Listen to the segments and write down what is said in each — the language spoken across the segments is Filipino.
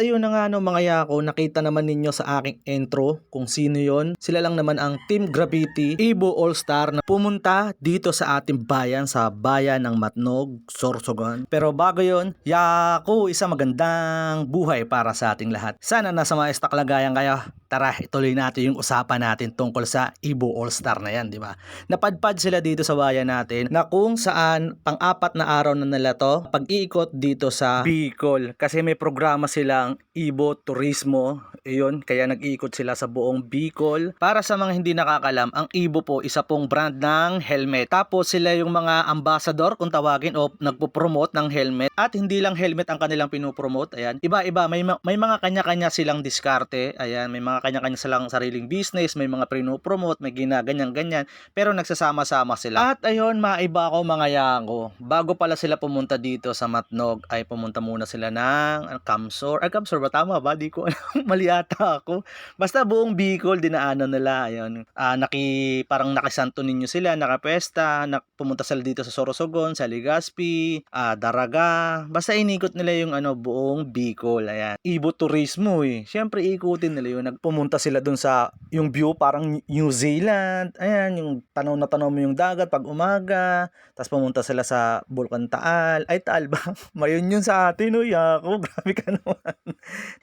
ayun na nga no mga yako, nakita naman ninyo sa aking intro kung sino yon. Sila lang naman ang Team Gravity, Ibo All Star na pumunta dito sa ating bayan, sa bayan ng Matnog, Sorsogon. Pero bago yon, yako, isa magandang buhay para sa ating lahat. Sana nasa maayos na kalagayan kayo. Tara, ituloy natin yung usapan natin tungkol sa Ibo All Star na yan, di ba? Napadpad sila dito sa bayan natin na kung saan pang-apat na araw na nila to pag-iikot dito sa Bicol. Kasi may programa silang Ibo Turismo. Iyon kaya nag-iikot sila sa buong Bicol. Para sa mga hindi nakakalam ang Ibo po isa pong brand ng helmet. Tapos sila yung mga ambassador kung tawagin o nagpo-promote ng helmet. At hindi lang helmet ang kanilang pinopromote ayan. Iba-iba may, ma- may mga kanya-kanya silang diskarte. Ayan may mga kanya-kanya silang sariling business may mga pinopromote may ginaganyan-ganyan pero nagsasama-sama sila. At ayun, maiba ako mga yango. Bago pala sila pumunta dito sa Matnog, ay pumunta muna sila ng ano, Kamsor. Ay, Kamsor ba? Tama ba? Di ko alam. Mali ata ako. Basta buong Bicol, dinaanan nila. Ayun. Ah, naki, parang nakisanto ninyo sila, nakapesta, nak, pumunta sila dito sa Sorsogon, sa Legazpi, ah, Daraga. Basta inikot nila yung ano, buong Bicol. Ayan. Ibo Turismo eh. Siyempre, ikutin nila yun. Nagpumunta sila dun sa yung view parang New Zealand. Ayan, yung tanaw na tanaw mo yung dagat pag umaga. Tapos pumunta sila sa Bulkan Taal. Ay, Taal ba? Mayon yun sa atin, uy, ako. Grabe ka naman.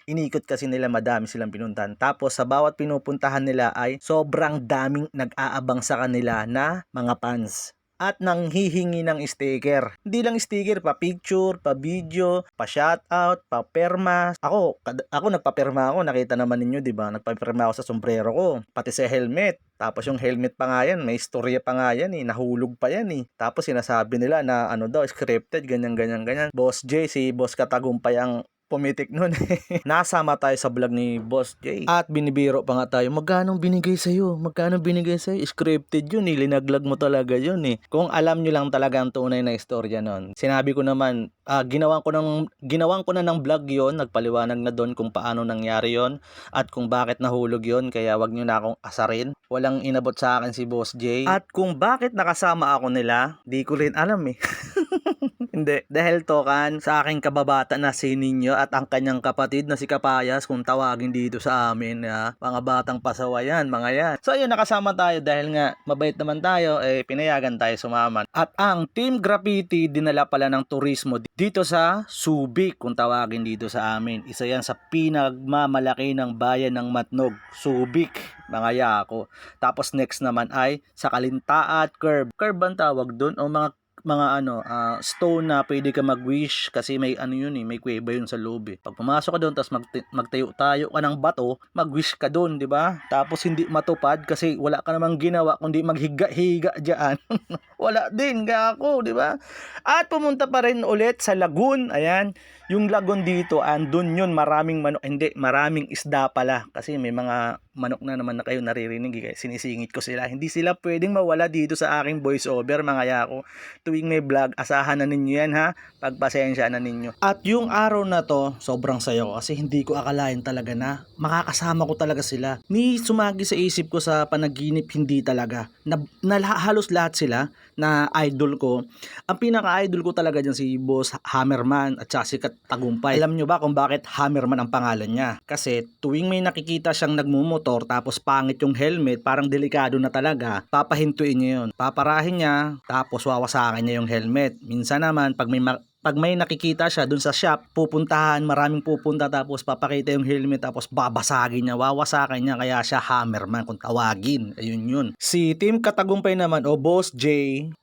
Inikot kasi nila madami silang pinuntahan. Tapos sa bawat pinupuntahan nila ay sobrang daming nag-aabang sa kanila na mga fans at nang hihingi ng sticker. Hindi lang sticker, pa picture, pa video, pa shoutout, pa perma. Ako, ako nagpaperma ako, nakita naman ninyo, 'di ba? Nagpaperma ako sa sombrero ko, pati sa helmet. Tapos yung helmet pa nga yan, may istorya pa nga yan eh, nahulog pa yan eh. Tapos sinasabi nila na ano daw, scripted, ganyan, ganyan, ganyan. Boss J, si Boss Katagumpay ang pumitik nun eh. Nasama tayo sa vlog ni Boss J. At binibiro pa nga tayo, magkano binigay sa'yo? Magkano binigay sa'yo? Scripted yun eh, linaglag mo talaga yun eh. Kung alam nyo lang talaga ang tunay na istorya nun. Sinabi ko naman, ah, ginawan ko ng ginawan ko na ng vlog yon nagpaliwanag na doon kung paano nangyari yon at kung bakit nahulog yon kaya wag nyo na akong asarin walang inabot sa akin si Boss J at kung bakit nakasama ako nila di ko rin alam eh Hindi. Dahil tokan sa aking kababata na si Ninyo at ang kanyang kapatid na si Kapayas kung tawagin dito sa amin. Ha? Mga batang pasawa yan, mga yan. So ayun, nakasama tayo dahil nga mabait naman tayo, eh pinayagan tayo sumaman. At ang Team Graffiti dinala pala ng turismo dito sa Subic kung tawagin dito sa amin. Isa yan sa pinagmamalaki ng bayan ng Matnog, Subic mga yako. Tapos next naman ay sa Kalintaat Curve. Curve ang tawag doon o mga mga ano, ah, stone na pwede ka mag-wish kasi may ano yun eh, may kuweba yun sa loob eh. Pag pumasok ka doon tapos magtayo tayo ka ng bato, mag-wish ka doon, 'di ba? Tapos hindi matupad kasi wala ka namang ginawa kundi maghiga-higa diyan. wala din ako, 'di ba? At pumunta pa rin ulit sa lagoon. Ayan, yung lagoon dito, andun yun, maraming manok, hindi, maraming isda pala kasi may mga manok na naman na kayo naririnig eh, kaya sinisingit ko sila. Hindi sila pwedeng mawala dito sa aking voice over mga yako. Tuwing may vlog, asahan na ninyo yan ha. Pagpasensya na ninyo. At yung araw na to, sobrang sayo kasi hindi ko akalain talaga na makakasama ko talaga sila. Ni sumagi sa isip ko sa panaginip, hindi talaga. Na, na halos lahat sila na idol ko. Ang pinaka-idol ko talaga dyan si Boss Hammerman at saka si Tagumpay. Alam nyo ba kung bakit Hammerman ang pangalan niya? Kasi tuwing may nakikita siyang nagmumotor tapos pangit yung helmet, parang delikado na talaga, papahintuin niya yun. Paparahin niya, tapos wawasakin niya yung helmet. Minsan naman, pag may ma- pag may nakikita siya dun sa shop, pupuntahan, maraming pupunta tapos papakita yung helmet tapos babasagin niya, wawasakin niya kaya siya hammerman kung tawagin. Ayun yun. Si Team Katagumpay naman o Boss J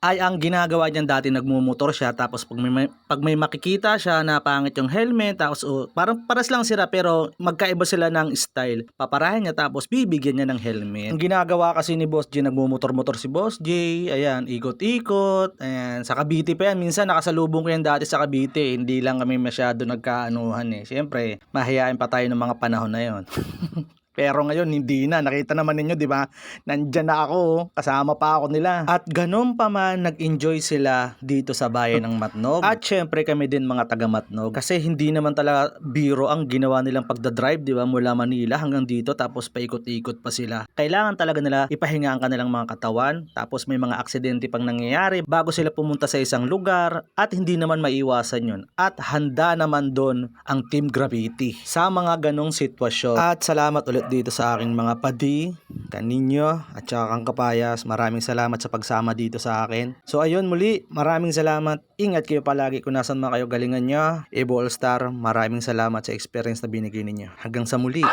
ay ang ginagawa niyan dati nagmumotor siya tapos pag may, pag may makikita siya na pangit yung helmet tapos oh, parang paras lang sila pero magkaiba sila ng style. Paparahin niya tapos bibigyan niya ng helmet. Ang ginagawa kasi ni Boss J nagmumotor-motor si Boss J, ayan, ikot-ikot, ayan, sa Cavite pa yan. Minsan nakasalubong ko yan dati sa Cavite, hindi lang kami masyado nagkaanuhan eh. Siyempre, mahihain pa tayo ng mga panahon na yon. Pero ngayon hindi na. Nakita naman ninyo, di ba? Nandyan na ako. oh. Kasama pa ako nila. At ganun pa man, nag-enjoy sila dito sa bayan ng Matnog. At syempre kami din mga taga Matnog. Kasi hindi naman talaga biro ang ginawa nilang pagdadrive, di ba? Mula Manila hanggang dito. Tapos paikot-ikot pa sila. Kailangan talaga nila ipahinga ang kanilang mga katawan. Tapos may mga aksidente pang nangyayari bago sila pumunta sa isang lugar. At hindi naman maiwasan yun. At handa naman doon ang Team Gravity sa mga ganong sitwasyon. At salamat ulit dito sa aking mga padi, kaninyo, at saka kang kapayas. Maraming salamat sa pagsama dito sa akin. So ayun muli, maraming salamat. Ingat kayo palagi kung nasan man kayo galingan nyo. Evo All Star, maraming salamat sa experience na binigay ninyo. Hanggang sa muli.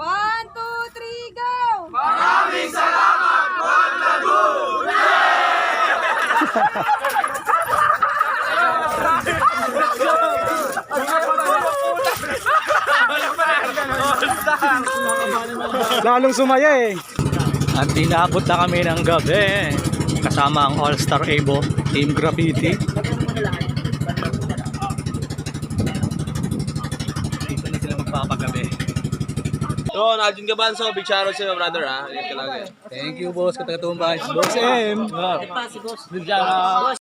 One, two, three, go! Lalong sumaya eh. At inabot na kami ng gabi. Kasama ang All-Star Evo, Team Graffiti. Dito na sila magpapagabi. Gabanso, big shoutout sa'yo, brother, ha? Ingat ka lagi. Thank you, boss. Katagatumbay. Boss M.